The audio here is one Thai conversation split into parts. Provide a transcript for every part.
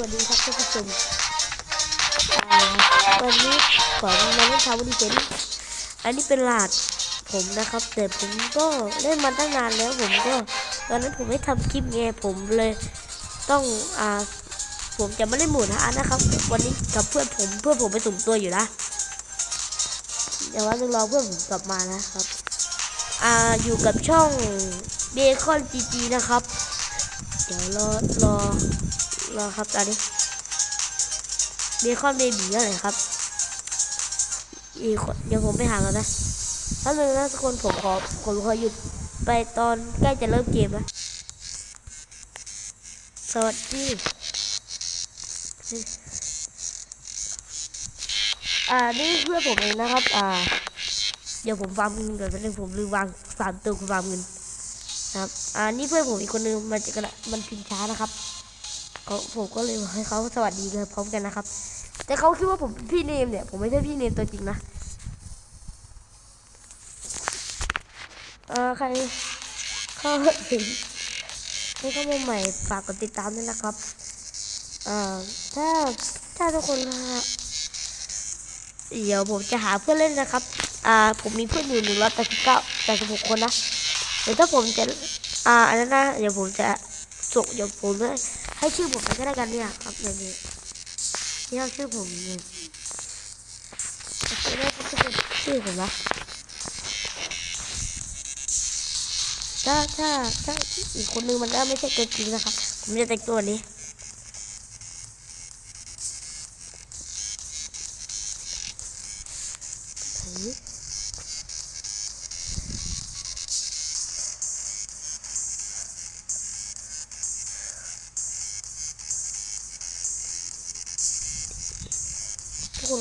วัสดีครับท่านผู้ชมวันนี้ของมาเล่นทาวดีเจนอันนี้เป็นหลาดผมนะครับ แต่ผมก็เล่นมาตั้งนานแล้วผมก็ ตอนนั้นผมไม่ทำคลิปไงผมเลย ต้องอ่าผมจะไม่เล่นหมูทะนะครับ วันนี้กับเพื่อนผมเพื่อนผมไปสุ่มตัวอยู่นะเดี๋ยวว่าจะรอเพื่อนผมกลับมานะครับ อ่าอยู่กับช่องเบคอนจีจีนะครับ เดี๋ยวรอรอ รอครับตอนนี้เบคอนเบบีอะไรครับอีกเดี๋ยวผมไปหาแล้วนะถ้าเลยนะทุกคนผมขอผมขอหยุดไปตอนใกล้จะเริ่มเกมนะสวัสดีอ่านี่เพื่อนผมเองนะครับ อ่า เดี๋ยวผมฟาร์มเงินก่อนนึงผมลืมวางฟาร์มตัวคุณฟาร์มเงินนะครับ อ่านี่เพื่อนผมอีกคนนึงมันจะกระมันพิมพ์ช้านะครับ เขาผมก็เลยบอกให้เขาสวัสดีกันพร้อมกันนะครับ แต่เขาคิดว่าผมพี่เนมเนี่ย ผมไม่ใช่พี่เนมตัวจริงนะเออใครเข้าถึงใครเข้ามาใหม่ฝากกดติดตามด้วยนะครับเอ่อถ้าถ้าทุกคนนะเดี๋ยวผมจะหาเพื่อนเล่นนะครับ อ่า ผมมีเพื่อนอยู่หนึ่งร้อยแปดสิบเก้าแปดสิบหกคนนะ เดี๋ยวถ้าผมจะ อ่าอันนั้นนะ เดี๋ยวผมจะ ส่งเดี๋ยวผมให้ให้ชื่อผมไปก็ได้กันเนี่ยครับอย่างนี้นี่เอาชื่อผมเนี่ยจะได้เป็นชื่อผมนะถ้าถ้าถ้าอีกคนนึงมันก็ไม่ใช่ตัวจริงนะครับ ผมจะแต่งตัวนี้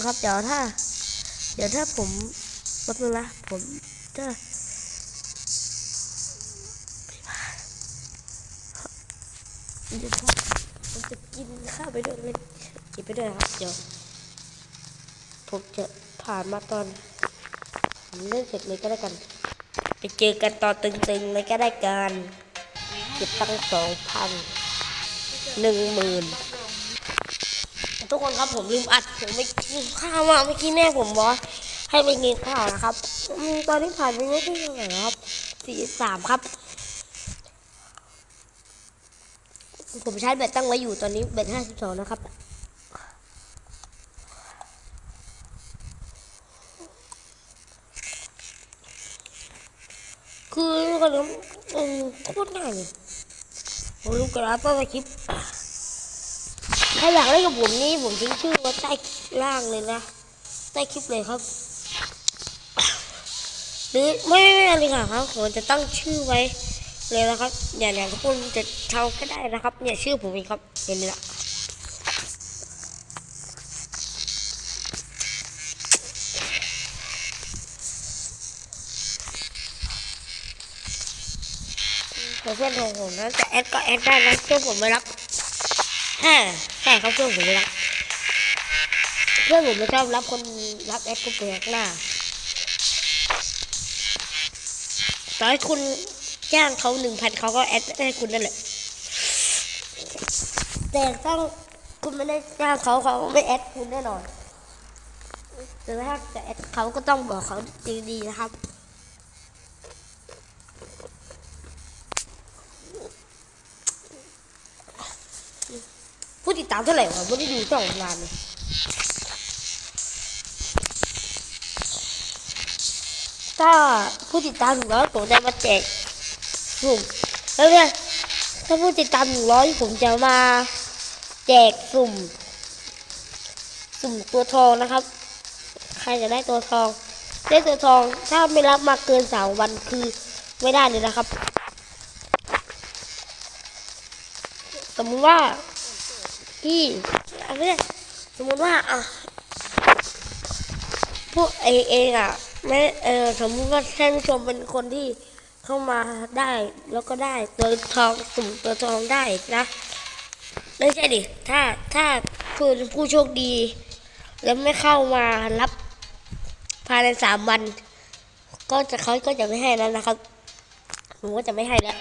ครับ เดี๋ยวถ้า เดี๋ยวถ้าผมแป๊บนึงนะผมถ้าเดี๋ยวผมจะกินข้าวไปด้วยเลยกินไปด้วยครับ เดี๋ยว ผมจะผ่านมาตอนผมเล่นเสร็จเลยก็ได้กัน ไปเจอกันตอนตึงๆเลยก็ได้กันเก็บตั้งสองพันหนึ่งหมื่น ทุกคนครับผมลืมอัดผมไม่กินข้าวมาเมื่อกี้แม่ผมบอกให้ไปกินข้าวนะครับตอนนี้ผ่านไปไม่ได้เท่าไหร่นะครับสี่สามครับ ผมใช้แบตตั้งไว้อยู่ตอนนี้แบตห้าสิบสองนะครับคือก็ลืมอืมโคตรง่ายเลยผมรู้กันแล้วว่าคลิป ถ้าอยากเล่นกับผมนี่ผมทิ้งชื่อไว้ใต้ล่างเลยนะใต้คลิปเลยครับ หรือไม่ไม่อะไรค่ะครับผมจะตั้งชื่อไว้เลยนะครับอย่าอย่างทุกคนจะเช่าก็ได้นะครับ เนี่ยชื่อผมเองครับเห็นไหมล่ะเพื่อนของผมนะจะแอดก็แอดได้นะเพื่อนผมไม่รับ ฮ่าใช่เขาเพื่อนผมไม่รับเพื่อนผมไม่ชอบรับคนรับแอดก็เปลือกหน้าต่อให้คุณจ้างเขาหนึ่งพันเขาก็แอดให้คุณนั่นแหละ แต่ถ้าคุณไม่ได้จ้างเขาเขาไม่แอดคุณแน่นอนแต่ถ้าจะแอดเขาก็ต้องบอกเขาดีๆนะครับ ผู้ติดตามเท่าไหร่วะไม่ได้ดูช่องนานเลยถ้าผู้ติดตามถึงร้อยผมจะมาแจกสุ่มแล้วเนี่ยถ้าผู้ติดตามถึงร้อยผมจะมาแจกสุ่ม สุ่มตัวทองนะครับ ใครจะได้ตัวทองได้ตัวทองถ้าไม่รับมาเกินสามวันคือไม่ได้เลยนะครับ สมมติว่า ที่อะไรเนี่ยสมมติว่าอะพวกเอเองอะไม่เออสมมติว่าท่านผู้ชมเป็นคนที่เข้ามาได้แล้วก็ได้ตัวทองสุ่มตัวทองได้นะไม่ใช่ดิถ้าถ้าคือผู้โชคดี แล้วไม่เข้ามารับภายในสามวัน ก็จะเขาก็จะไม่ให้แล้วนะครับผมก็จะไม่ให้แล้ว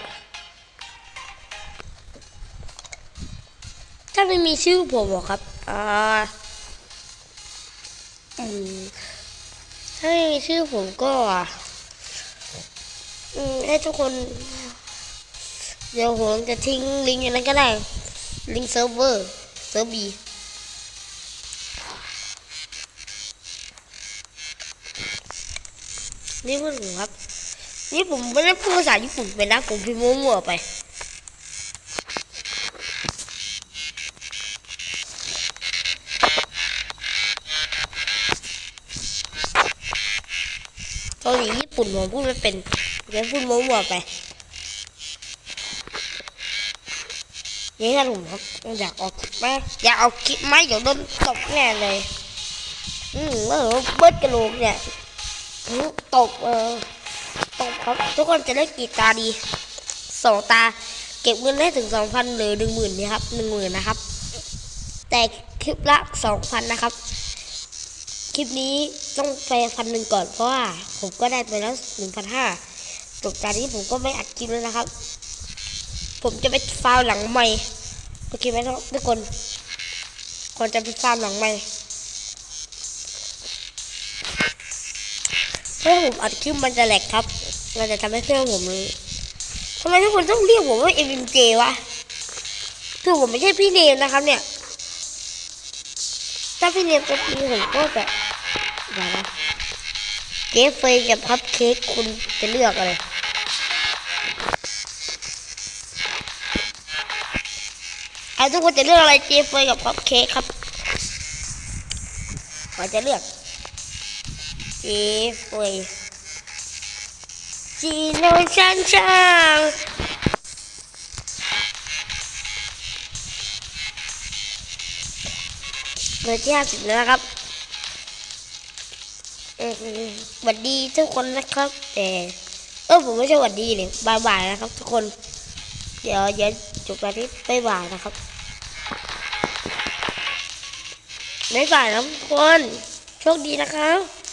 ถ้าไม่มีชื่อผมหรอครับอ่าอืมถ้าไม่มีชื่อผมก็อืมให้ทุกคน เดี๋ยวผมจะทิ้งลิงก์อย่างนั้นก็ได้ ลิงก์เซิร์ฟเวอร์เซิร์ฟบีนี่พูดถึงครับ นี่ผมไม่ได้พูดภาษาญี่ปุ่นไปนะ ผมพิมพ์มั่วๆไป เกาหลีญี่ปุ่นผมพูดไม่เป็นเดี๋ยวพูดมั่วๆไปนี่ถ้าผมครับอยากออกคลิปไหมอยากเอาคลิปไหมเดี๋ยวโดนตบแน่เลย อืมเออเบิร์ดกระโหลกเนี่ยตบเออตบครับ ทุกคนจะได้กี่ตาดีสองตา เก็บเงินได้ถึงสองพันหรือหนึ่งหมื่นนี่ครับหนึ่งหมื่นนะครับ แต่คลิปละสองพันนะครับ คลิปนี้ต้องไปพันหนึ่งก่อนเพราะว่าผมก็ได้ไปแล้วหนึ่งพันห้าตกจากนี้ผมก็ไม่อัดคลิปแล้วนะครับ ผมจะไปฟาวหลังใหม่โอเคไหมทุกคนก่อนจะไปฟาวหลังใหม่เพื่อผมอัดคลิปมันจะแหลกครับ มันจะทำให้เพื่อนผมทำไมทุกคนต้องเรียกผมว่า MMJ วะคือผมไม่ใช่พี่เนมนะครับเนี่ย ถ้าพี่เนจะมีผมก็แบบเดี๋ยวนะเกฟเฟยกับคัพเค้กคุณจะเลือกอะไรไอ้ทุกคนจะเลือกอะไรเจฟเฟยกับคัพเค้กครับขอจะเลือกเจฟเฟยจีโนชันช่าง เบอร์ที่ห้าสิบแล้วนะครับสวัสดีทุกคนนะครับ แต่เออผมไม่ใช่สวัสดีเลยบายบายนะครับ ทุกคน เดี๋ยวเดี๋ยวจบกาที่บายบายนะครับบายบายนะทุกคน โชคดีนะครับ